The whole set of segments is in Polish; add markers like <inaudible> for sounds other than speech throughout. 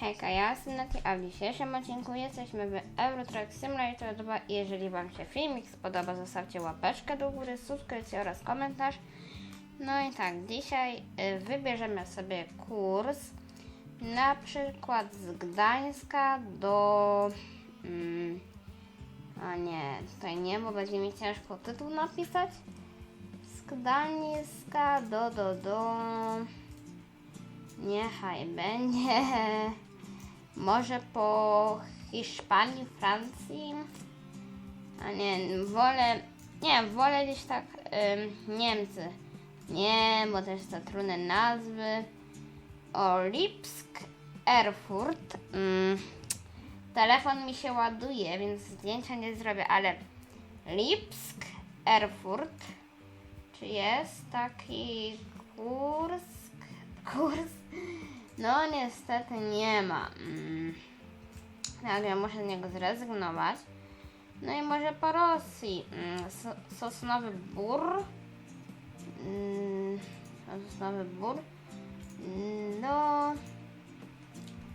Hejka, ja jestem Nati, a w dzisiejszym odcinku jesteśmy w Euro Truck Simulator 2. Jeżeli Wam się filmik spodoba, zostawcie łapeczkę do góry, subskrypcję oraz komentarz. No i tak, dzisiaj y, wybierzemy sobie kurs na przykład z Gdańska do... Mm, a nie, tutaj nie, bo będzie mi ciężko tytuł napisać. Z Gdańska do, do, do... Niechaj będzie. Może po Hiszpanii, Francji. A nie, wolę. Nie, wolę gdzieś tak ym, Niemcy. Nie, bo też za trudne nazwy. Lipsk, Erfurt. Ym, telefon mi się ładuje, więc zdjęcia nie zrobię, ale Lipsk, Erfurt. Czy jest taki kurs? Kurs? No niestety nie ma. Mm. Także muszę z niego zrezygnować. No i może po Rosji. Mm, so, Sosnowy Bór. Mm, Sosnowy Bór. Mm, No.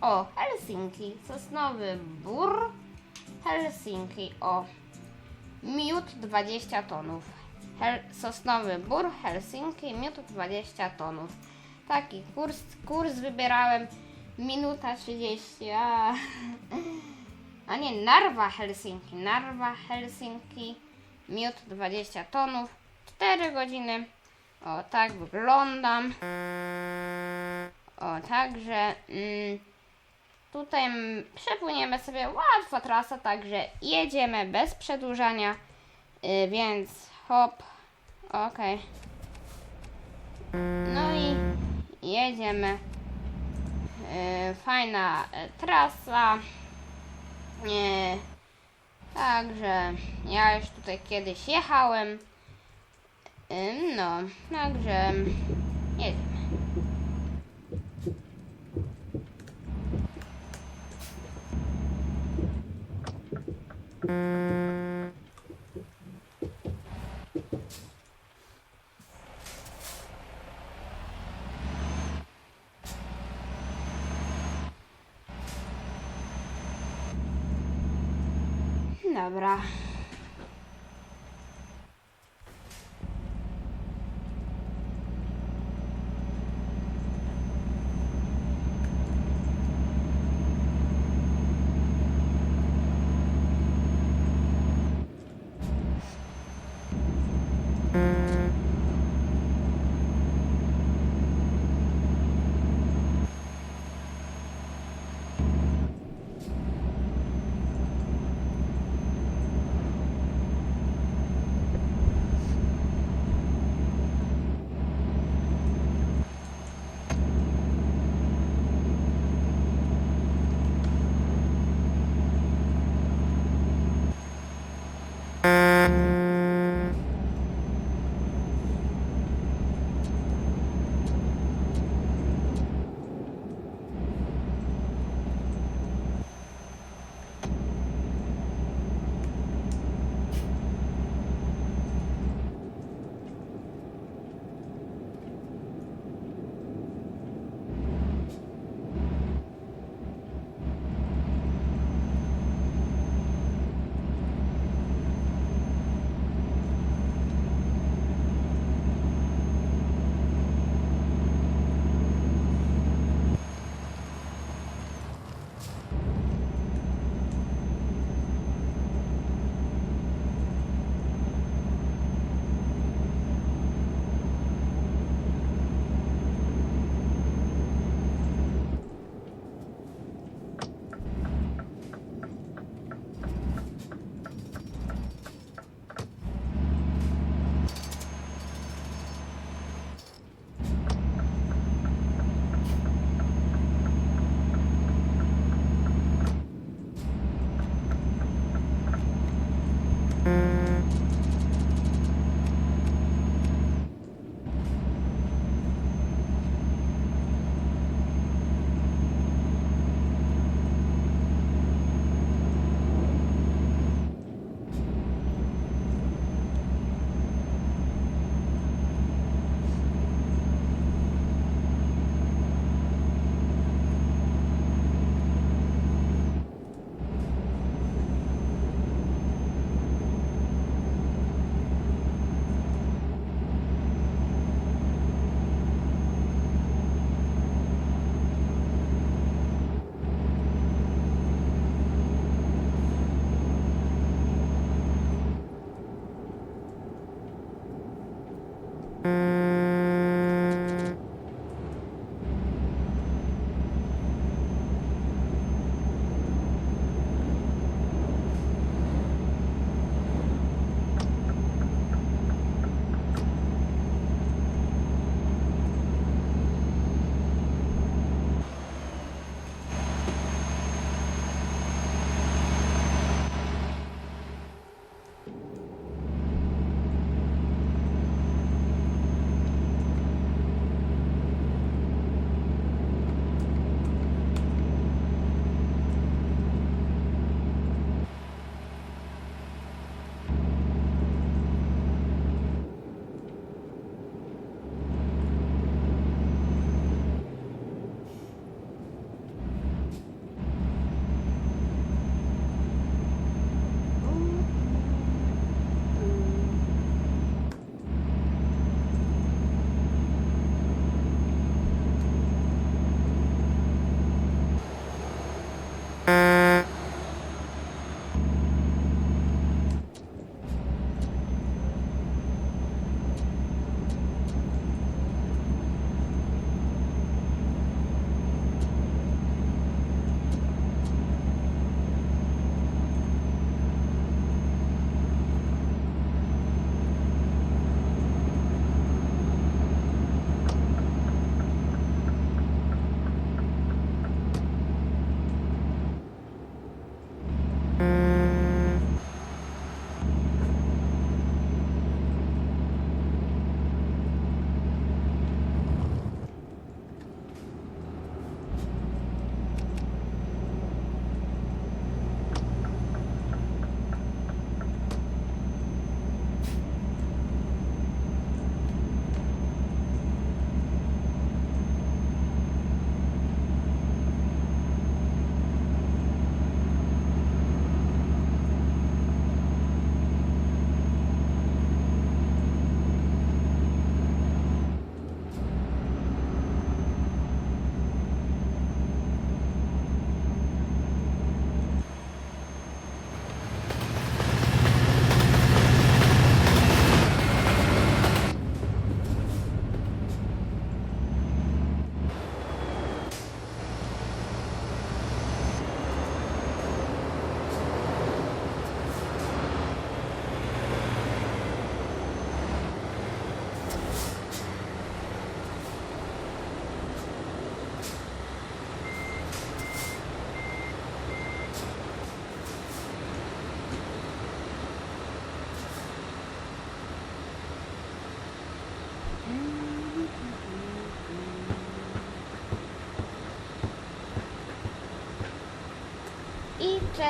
O, Helsinki. Sosnowy Bór. Helsinki. O. Miód 20 tonów. Hel Sosnowy Bór, Helsinki, miód 20 tonów. Taki kurs, kurs wybierałem minuta 30, a, <laughs> a nie, Narwa, Helsinki, Narwa, Helsinki, miód 20 tonów, 4 godziny. O, tak wyglądam. O, także mm, tutaj przepłyniemy sobie łatwa trasa, także jedziemy bez przedłużania, y, więc hop, okej. No i jedziemy. Yy, fajna e, trasa. Yy, także ja już tutaj kiedyś jechałem. No, także jedziemy. abraço.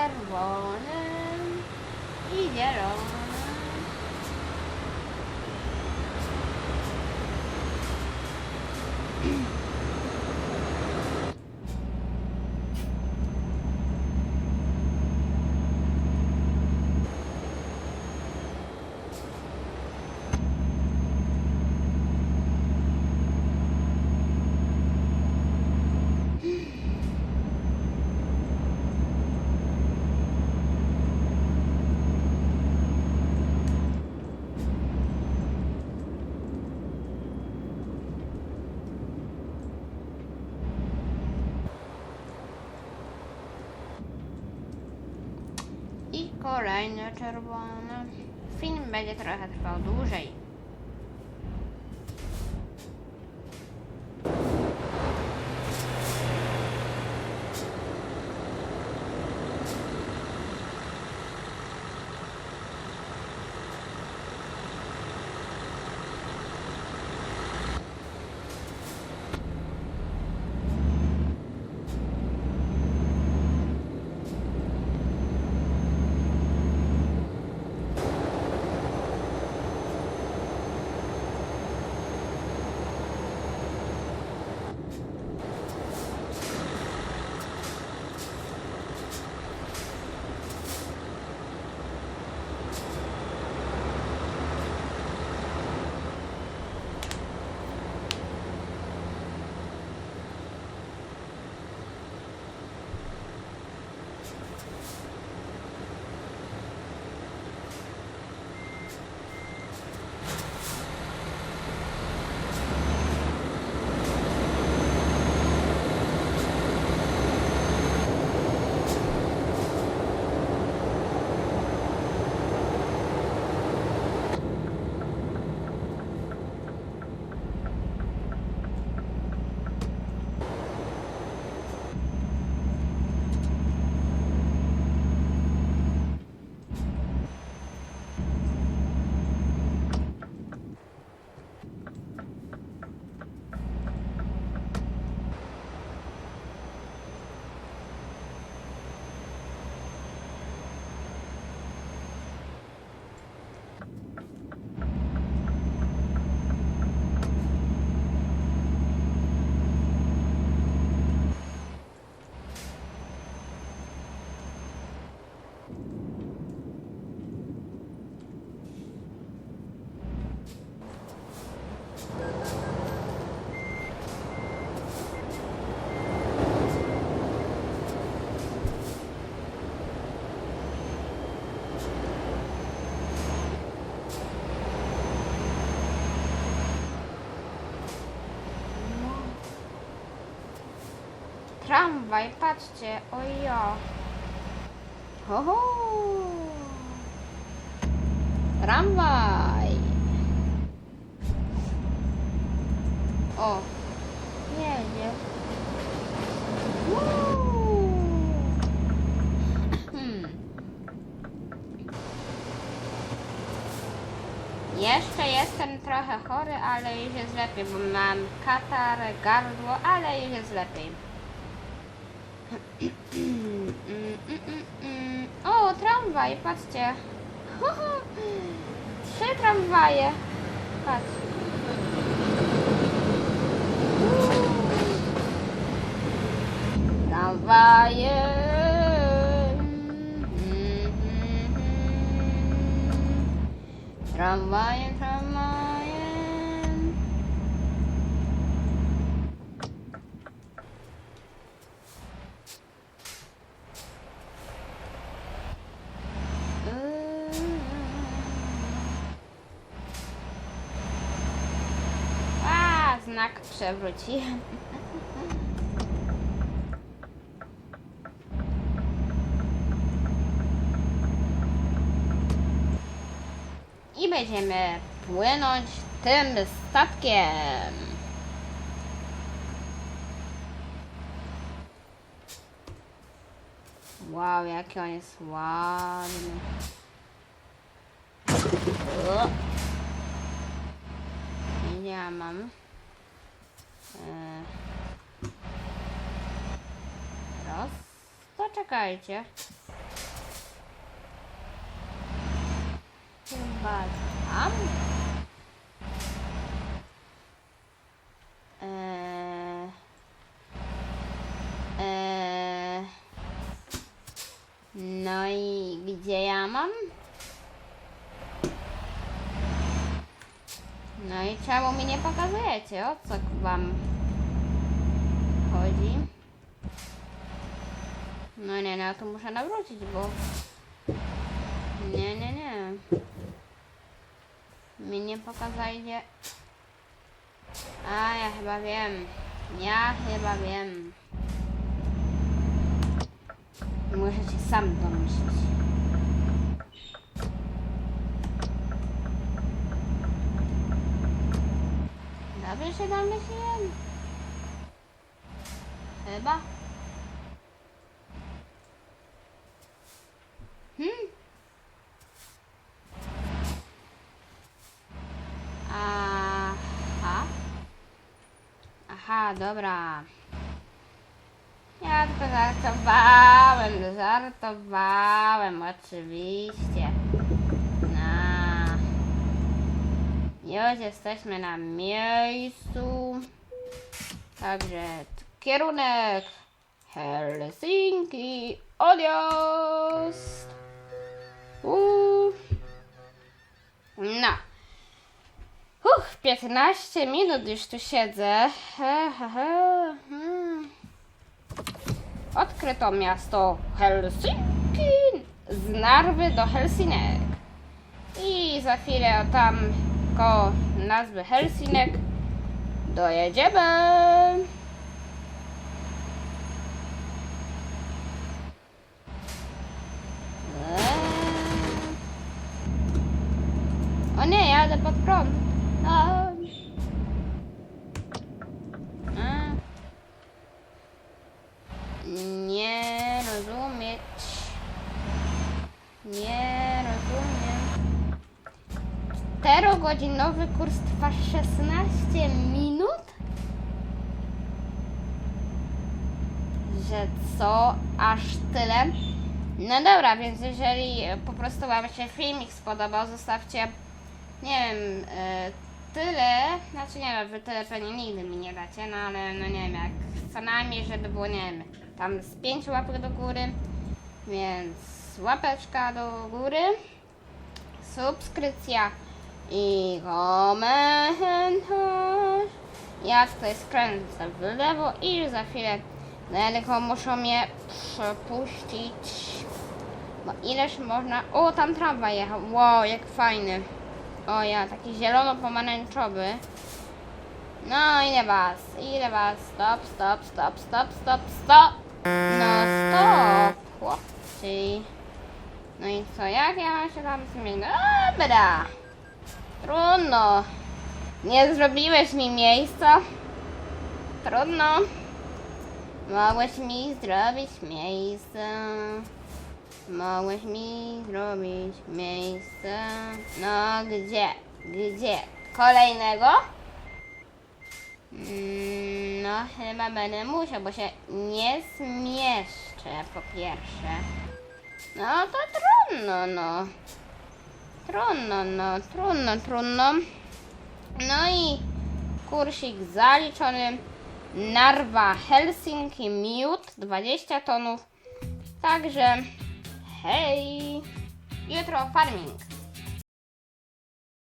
Dobra. i czerwonym i zielonym. I kolejne czerwone. Film będzie trochę trwał dłużej. Tramwaj, patrzcie, ojo. Ho, ho. Tramwaj. O, jedzie. Hmm. Jeszcze jestem trochę chory, ale już jest lepiej, bo mam katar, gardło, ale już jest lepiej. O, tramwaj, patrzcie. Trzy tramwaje. Patrz. Tramwaje. Tramwajem, tramwajem. A, znak przewróciłem. I będziemy płynąć tym statkiem. Wow, jaki on jest ładny. O. Ja mam. E, Raz, tak. czekajcie. Chyba tam? Eee, eee, no i gdzie ja mam? No i czemu mi nie pokazujecie? O co wam chodzi? No nie, no to muszę nawrócić, bo... Nie, nie, nie. Mi nie pokazali gdzie... A, ja chyba wiem. Ja chyba wiem. Muszę się sam domyślić. Dobrze się? Chyba. Hmm? Aha. Aha, dobra. Ja tylko żartowałem, żartowałem, oczywiście. No. Już jesteśmy na miejscu. Także kierunek Helsinki. Odjazd. Uuu. No. Uch, 15 minut już tu siedzę. He, he, he. Hmm. Odkryto miasto Helsinki z Narwy do Helsinek. I za chwilę tam koło nazwy Helsinek dojedziemy. Eee. O nie, jadę pod prąd. A. A. Nie rozumieć. Nie rozumiem. Czterogodzinowy kurs trwa 16 minut? Że co? Aż tyle? No dobra, więc jeżeli po prostu Wam się filmik spodobał, zostawcie, nie wiem, e, tyle, znaczy nie wiem, Wy tyle pewnie nigdy mi nie dacie, no ale no nie wiem, jak co najmniej, żeby było, nie wiem, tam z 5 łapek do góry, więc łapeczka do góry, subskrypcja i komentarz. Ja tutaj skręcę w lewo i już za chwilę tylko muszą mnie przepuścić. Bo ileż można... O, tam tramwaj jechał. Wow, jak fajny. O ja, taki zielono-pomarańczowy. No, ile was? Ile was? Stop, stop, stop, stop, stop, stop. No, stop, chłopcy. No i co, jak ja mam się tam zmienić? Dobra. Trudno. Nie zrobiłeś mi miejsca. Trudno. Mogłeś mi zrobić miejsce. Mogłeś mi zrobić miejsce. No gdzie? Gdzie? Kolejnego? Mm, No chyba będę musiał, bo się nie zmieszczę po pierwsze. No to trudno, no. Trudno, no, trudno, trudno. No i kursik zaliczony. Narwa Helsinki Miód 20 tonów. Także hej! Jutro farming.